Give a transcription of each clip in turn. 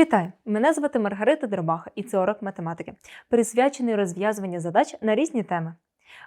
Вітаю! Мене звати Маргарита Дербаха і це урок математики, присвячений розв'язуванню задач на різні теми.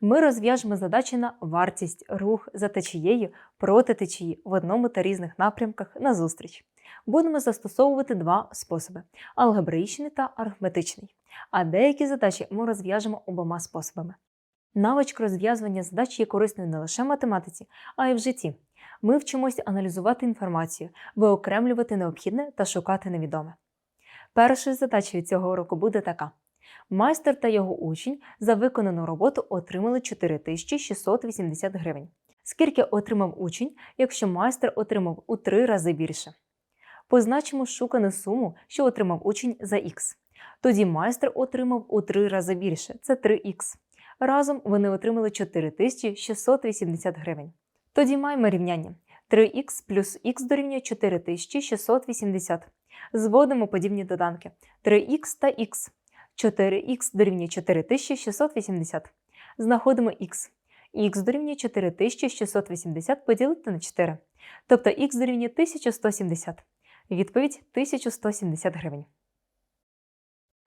Ми розв'яжемо задачі на вартість, рух за течією, проти течії в одному та різних напрямках на зустріч. Будемо застосовувати два способи: алгебраїчний та арифметичний. А деякі задачі ми розв'яжемо обома способами. Навичка розв'язування задач є корисною не лише в математиці, а й в житті. Ми вчимося аналізувати інформацію, виокремлювати необхідне та шукати невідоме. Першою задачею цього уроку буде така: майстер та його учень за виконану роботу отримали 4680 гривень. Скільки отримав учень, якщо майстер отримав у три рази більше? Позначимо шукану суму, що отримав учень за х. Тоді майстер отримав у три рази більше це 3х. Разом вони отримали 4680 гривень. Тоді маємо рівняння 3х плюс х дорівнює 4680. Зводимо подібні доданки 3х та х. 4х дорівнює 4680. Знаходимо х. х дорівнює 4680 поділити на 4. Тобто х дорівнює 1170. Відповідь 1170 гривень.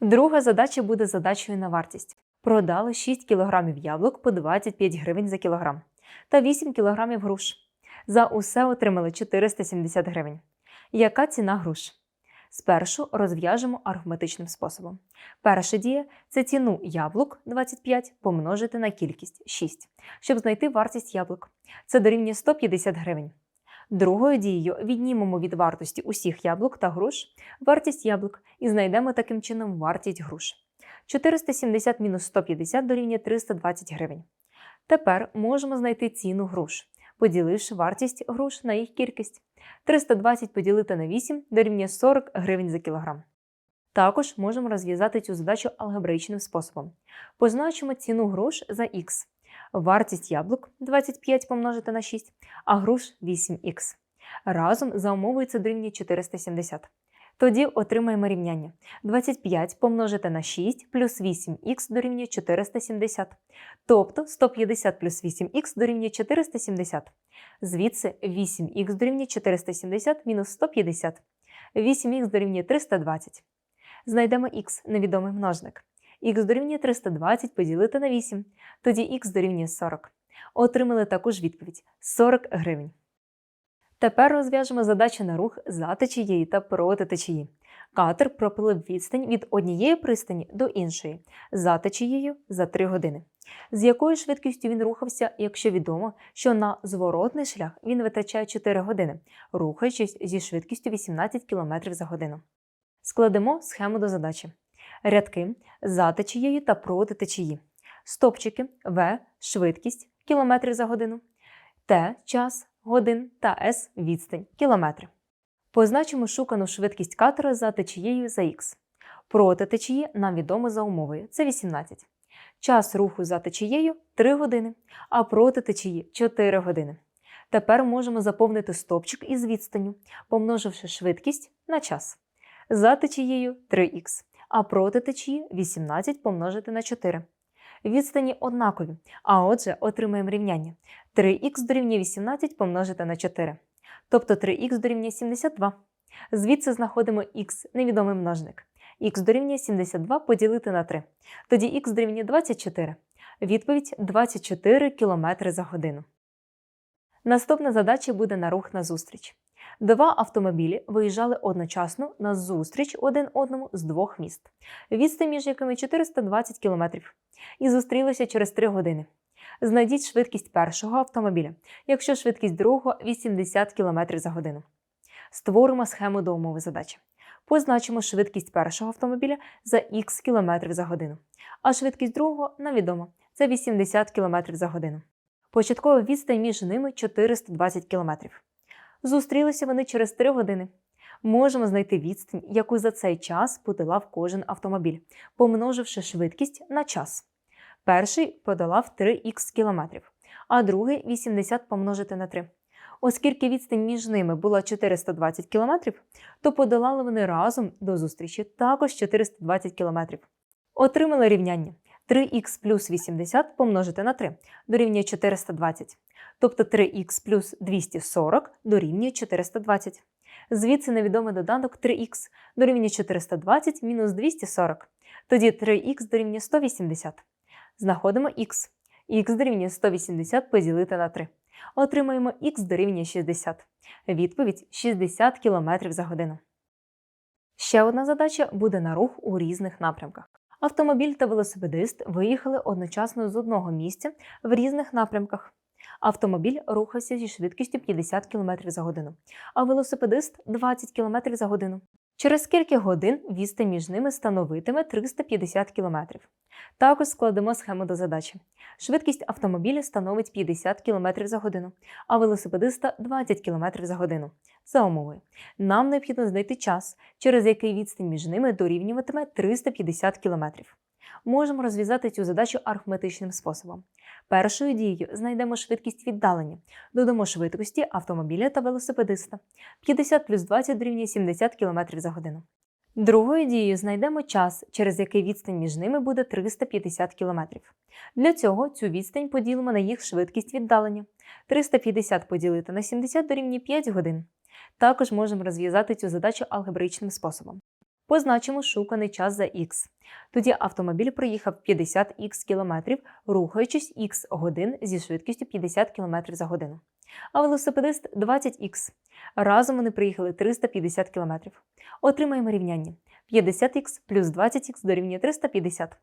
Друга задача буде задачею на вартість. Продали 6 кг яблук по 25 гривень за кілограм та 8 кг груш. За усе отримали 470 гривень. Яка ціна груш? Спершу розв'яжемо арифметичним способом. Перша дія це ціну яблук 25 помножити на кількість 6, щоб знайти вартість яблук. Це дорівнює 150 гривень. Другою дією віднімемо від вартості усіх яблук та груш вартість яблук і знайдемо таким чином вартість груш. 470 мінус 150 дорівнює 320 гривень. Тепер можемо знайти ціну груш, поділивши вартість груш на їх кількість. 320 поділити на 8 дорівнює 40 гривень за кілограм. Також можемо розв'язати цю задачу алгебраїчним способом. Позначимо ціну груш за х. Вартість яблук 25 помножити на 6, а груш 8х. Разом за умовою це дорівнює 470. Тоді отримаємо рівняння. 25 помножити на 6 плюс 8х дорівнює 470. Тобто 150 плюс 8х дорівнює 470. Звідси 8х дорівнює 470 мінус 150. 8х дорівнює 320. Знайдемо х невідомий множник. х дорівнює 320 поділити на 8. Тоді х дорівнює 40. Отримали таку ж відповідь 40 гривень. Тепер розв'яжемо задачу на рух за течією та проти течії. Катер проплив відстань від однієї пристані до іншої за течією за 3 години. З якою швидкістю він рухався, якщо відомо, що на зворотний шлях він витрачає 4 години, рухаючись зі швидкістю 18 км за годину. Складемо схему до задачі. Рядки за течією та проти течії. Стопчики В швидкість кілометрів за годину, Т час годин та С відстань кілометри. Позначимо шукану швидкість катера за течією за х. Проти течії нам відомо за умовою це 18. Час руху за течією 3 години, а проти течії 4 години. Тепер можемо заповнити стопчик із відстанню, помноживши швидкість на час. За течією 3х, а проти течії 18 помножити на 4. Відстані однакові, а отже, отримаємо рівняння 3х дорівнює 18 помножити на 4. Тобто 3х дорівнює 72. Звідси знаходимо х невідомий множник. х дорівнює 72 поділити на 3. Тоді х дорівнює 24. Відповідь 24 км за годину. Наступна задача буде на рух на зустріч. Два автомобілі виїжджали одночасно на зустріч один одному з двох міст, відстань між якими 420 км, і зустрілися через 3 години. Знайдіть швидкість першого автомобіля, якщо швидкість другого 80 км за годину. Створимо схему до умови задачі. Позначимо швидкість першого автомобіля за х км за годину, а швидкість другого невідомо це 80 км за годину. Початкова відстань між ними 420 км. Зустрілися вони через 3 години. Можемо знайти відстань, яку за цей час подолав кожен автомобіль, помноживши швидкість на час. Перший подолав 3х кілометрів, а другий 80 помножити на 3. Оскільки відстань між ними була 420 кілометрів, то подолали вони разом до зустрічі також 420 кілометрів. Отримали рівняння 3х плюс 80 помножити на 3 дорівнює 420. Тобто 3х плюс 240 дорівнює 420. Звідси невідомий доданок 3х дорівнює 420 мінус 240. Тоді 3х дорівнює 180. Знаходимо х. х дорівнює 180 поділити на 3. Отримаємо х дорівнює 60. Відповідь 60 км за годину. Ще одна задача буде на рух у різних напрямках. Автомобіль та велосипедист виїхали одночасно з одного місця в різних напрямках. Автомобіль рухався зі швидкістю 50 км за годину, а велосипедист 20 км за годину. Через скільки годин відстань між ними становитиме 350 км. Також складемо схему до задачі. Швидкість автомобіля становить 50 км за годину, а велосипедиста 20 км за годину. За умови, Нам необхідно знайти час, через який відстань між ними дорівнюватиме 350 км. Можемо розв'язати цю задачу арифметичним способом. Першою дією знайдемо швидкість віддалення, додамо швидкості автомобіля та велосипедиста. 50 плюс 20 дорівнює 70 км за годину. Другою дією знайдемо час, через який відстань між ними буде 350 км. Для цього цю відстань поділимо на їх швидкість віддалення. 350 поділити на 70 дорівнює 5 годин. Також можемо розв'язати цю задачу алгебраїчним способом. Позначимо шуканий час за х. Тоді автомобіль проїхав 50х кілометрів, рухаючись х годин зі швидкістю 50 км за годину. А велосипедист 20х. Разом вони приїхали 350 км. Отримаємо рівняння. 50х плюс 20х дорівнює 350.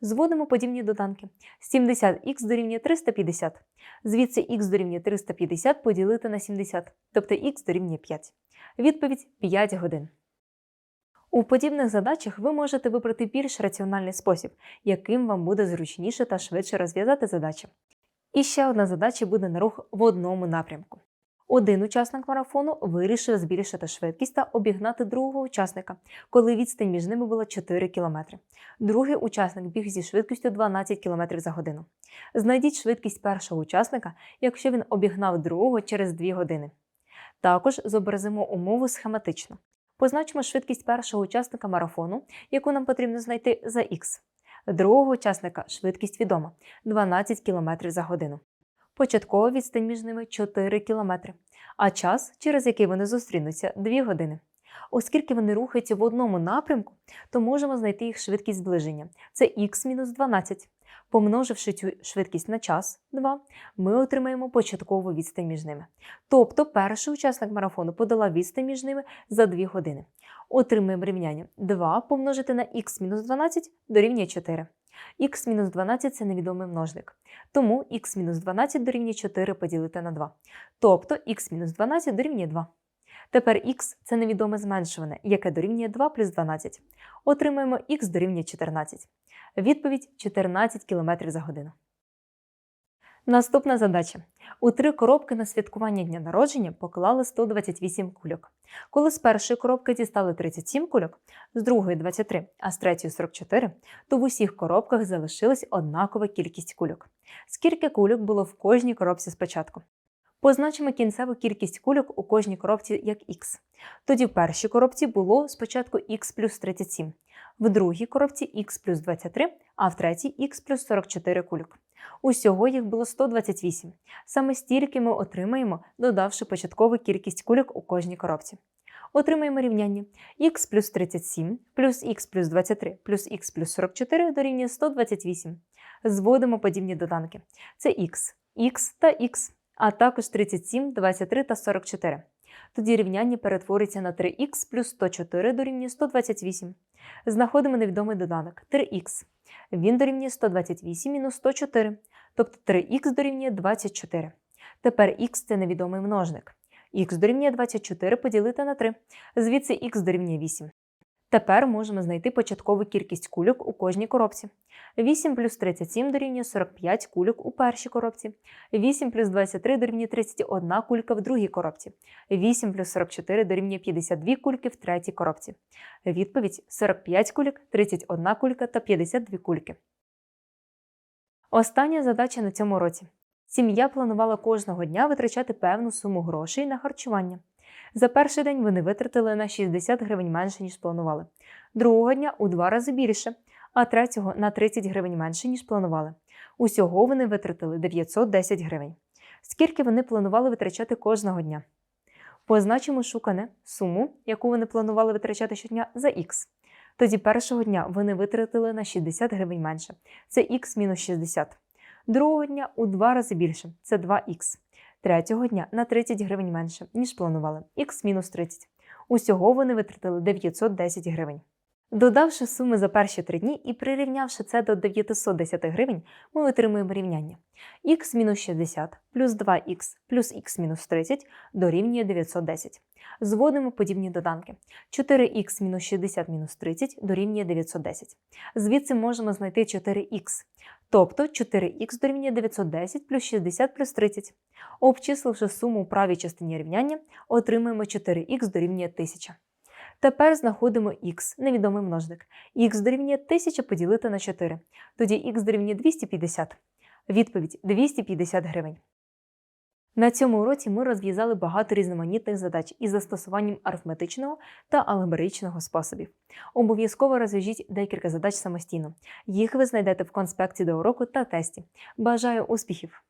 Зводимо подібні доданки. 70х дорівнює 350. Звідси х дорівнює 350 поділити на 70, тобто х дорівнює 5. Відповідь 5 годин. У подібних задачах ви можете вибрати більш раціональний спосіб, яким вам буде зручніше та швидше розв'язати задачі. І ще одна задача буде на рух в одному напрямку. Один учасник марафону вирішив збільшити швидкість та обігнати другого учасника, коли відстань між ними була 4 км. Другий учасник біг зі швидкістю 12 км за годину. Знайдіть швидкість першого учасника, якщо він обігнав другого через 2 години. Також зобразимо умову схематично. Позначимо швидкість першого учасника марафону, яку нам потрібно знайти за х. Другого учасника швидкість відома 12 км за годину. Початкова відстань між ними 4 км, а час, через який вони зустрінуться 2 години. Оскільки вони рухаються в одному напрямку, то можемо знайти їх швидкість зближення. Це х-12. Помноживши цю швидкість на час 2, ми отримаємо початкову відстань між ними. Тобто перший учасник марафону подала відстань між ними за 2 години. Отримаємо рівняння 2 помножити на х-12 дорівнює 4. Х-12 це невідомий множник. Тому х-12 дорівнює 4 поділити на 2. Тобто х-12 дорівнює 2. Тепер х це невідоме зменшуване, яке дорівнює 2 плюс 12. Отримаємо х дорівнює 14. Відповідь 14 км за годину. Наступна задача. У три коробки на святкування дня народження поклали 128 кульок. Коли з першої коробки дістали 37 кульок, з другої 23, а з третьої 44, то в усіх коробках залишилась однакова кількість кульок. Скільки кульок було в кожній коробці спочатку? Позначимо кінцеву кількість кульок у кожній коробці як х. Тоді в першій коробці було спочатку х плюс 37, в другій коробці х плюс 23, а в третій х плюс 44 кульок. Усього їх було 128. Саме стільки ми отримаємо, додавши початкову кількість кульок у кожній коробці. Отримаємо рівняння х плюс 37 плюс х плюс 23 плюс х плюс 44 дорівнює 128. Зводимо подібні доданки. Це х, х та х, а також 37, 23 та 44. Тоді рівняння перетвориться на 3х плюс 104 дорівнює 128. Знаходимо невідомий доданок 3х. Він дорівнює 128 мінус 104, тобто 3х дорівнює 24. Тепер х це невідомий множник. х дорівнює 24 поділити на 3, звідси х дорівнює 8. Тепер можемо знайти початкову кількість кульок у кожній коробці. 8 плюс 37 дорівнює 45 кульок у першій коробці. 8 плюс 23 дорівнює 31 кулька в другій коробці. 8 плюс 44 дорівнює 52 кульки в третій коробці. Відповідь 45 кульок, 31 кулька та 52 кульки. Остання задача на цьому році. Сім'я планувала кожного дня витрачати певну суму грошей на харчування. За перший день вони витратили на 60 гривень менше, ніж планували. Другого дня у два рази більше, а третього на 30 гривень менше, ніж планували. Усього вони витратили 910 гривень. Скільки вони планували витрачати кожного дня? Позначимо шукане суму, яку вони планували витрачати щодня за х. Тоді першого дня вони витратили на 60 гривень менше. Це х мінус 60. Другого дня у два рази більше це 2х. Третього дня на 30 гривень менше, ніж планували х мінус 30. Усього вони витратили 910 гривень. Додавши суми за перші три дні і прирівнявши це до 910 гривень, ми отримуємо рівняння х мінус 60 плюс 2х плюс х мінус 30 дорівнює 910. Зводимо подібні доданки. 4х мінус 60 мінус 30 дорівнює 910. Звідси можемо знайти 4х. Тобто 4х дорівнює 910 плюс 60 плюс 30. Обчисливши суму у правій частині рівняння, отримаємо 4х дорівнює 1000. Тепер знаходимо х, невідомий множник. х дорівнює 1000 поділити на 4. Тоді х дорівнює 250. Відповідь 250 гривень. На цьому уроці ми розв'язали багато різноманітних задач із застосуванням арифметичного та алгебраїчного способів. Обов'язково розв'яжіть декілька задач самостійно. Їх ви знайдете в конспекті до уроку та тесті. Бажаю успіхів!